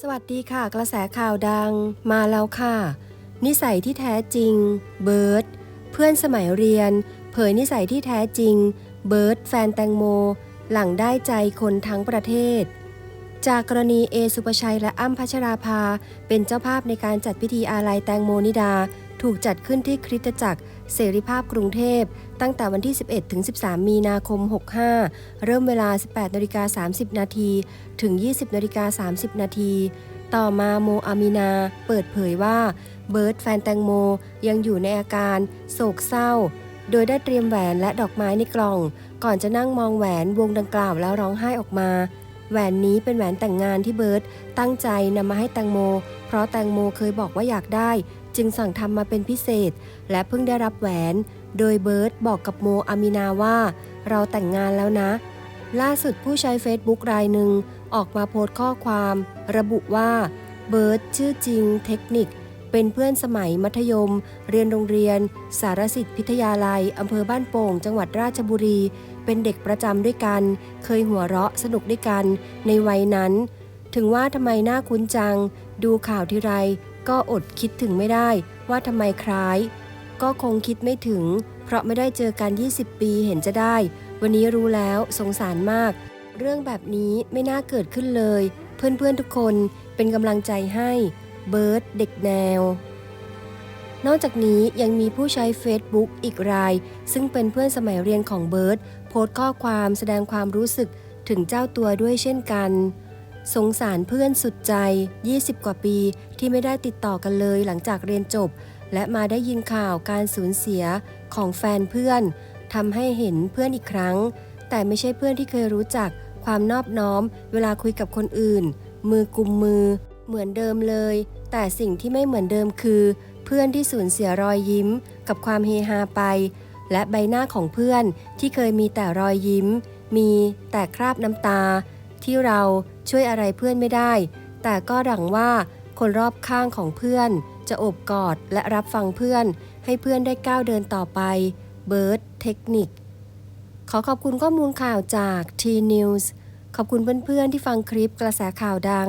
สวัสดีค่ะ กระแสข่าวดังมาแล้วค่ะ นิสัยที่แท้จริง เบิร์ตเพื่อนสมัยเรียน เผยนิสัยที่แท้จริง เบิร์ตแฟนแตงโม หลังได้ใจคนทั้งประเทศ จากกรณีเอสุปชัยและอ้ำพัชราภา เป็นเจ้าภาพในการจัดพิธีอาลัยแตงโมนิดา ถูกจัดขึ้นที่คริสตจักร เสรีภาพกรุงเทพ ตั้งแต่วันที่ 11 ถึง 13 มีนาคม 65 เริ่มเวลา 18นาฬิกา30 นาทีถึง 20นาฬิกา30 นาทีต่อมาโมอามีนา เปิดเผยว่า เบิร์ตแฟนแตงโมยังอยู่ในอาการ โศกเศร้า โดยได้เตรียมแหวนและดอกไม้ในกล่อง ก่อนจะนั่งมองแหวนวงดังกล่าวแล้วร้องไห้ออกมา แหวนนี้เป็นแหวนแต่งงานที่เบิร์ตตั้งใจนำมาให้แตงโม เพราะแตงโมเคยบอกว่าอยากได้ จึงสั่งทำมาเป็นพิเศษ และเพิ่งได้รับแหวน โดยเบิร์ตบอกกับโมอามินาว่า เราแต่งงานแล้วนะ ล่าสุดผู้ใช้เฟซบุ๊กรายหนึ่งออกมาโพสต์ข้อความ ระบุว่าเบิร์ตชื่อจริงเทคนิค เป็นเพื่อนสมัยมัธยม เรียนโรงเรียน สารสิทธิพิทยาลัยอำเภอบ้านโป่ง จังหวัดราชบุรี เป็นเด็กประจำด้วยกัน เคยหัวเราะสนุกด้วยกัน ในวัยนั้น ถึงว่าทำไมหน้าคุ้นจัง ดูข่าวทีไร ก็อดคิดถึงไม่ได้ว่าทำไมคล้าย ก็คงคิดไม่ถึง เพราะไม่ได้เจอกัน 20 ปีเห็นจะได้ วันนี้รู้แล้วสงสารมาก เรื่องแบบนี้ไม่น่าเกิดขึ้นเลย เพื่อนๆทุกคนเป็นกำลังใจให้ เบิร์ดเด็กแนว นอกจากนี้ยังมีผู้ใช้ Facebook อีกราย ซึ่งเป็นเพื่อนสมัยเรียนของเบิร์ดโพสต์ข้อความแสดงความรู้สึกถึงเจ้าตัวด้วยเช่นกัน สงสารเพื่อนสุดใจ 20 กว่าปีที่ไม่ได้ติดต่อกันเลยหลังจากเรียนจบ และมาได้ยินข่าวการสูญเสียของแฟนเพื่อนทำให้เห็นเพื่อนอีกครั้ง แต่ไม่ใช่เพื่อนที่เคยรู้จักความนอบน้อม เวลาคุยกับคนอื่น มือกุมมือ เหมือนเดิมเลย แต่สิ่งที่ไม่เหมือนเดิมคือ เพื่อนที่สูญเสียรอยยิ้ม กับความเฮฮาไป และใบหน้าของเพื่อนที่เคยมีแต่รอยยิ้ม มีแต่คราบน้ำตา ที่เราช่วยอะไรเพื่อนไม่ได้ แต่ก็หวังว่าคนรอบข้างของเพื่อน จะโอบกอดและรับฟังเพื่อน ให้เพื่อนได้ก้าวเดินต่อไปเบิร์ดเทคนิคขอขอบคุณข้อมูลข่าวจาก T News ขอบคุณเพื่อนๆที่ฟังคลิปกระแสข่าวดัง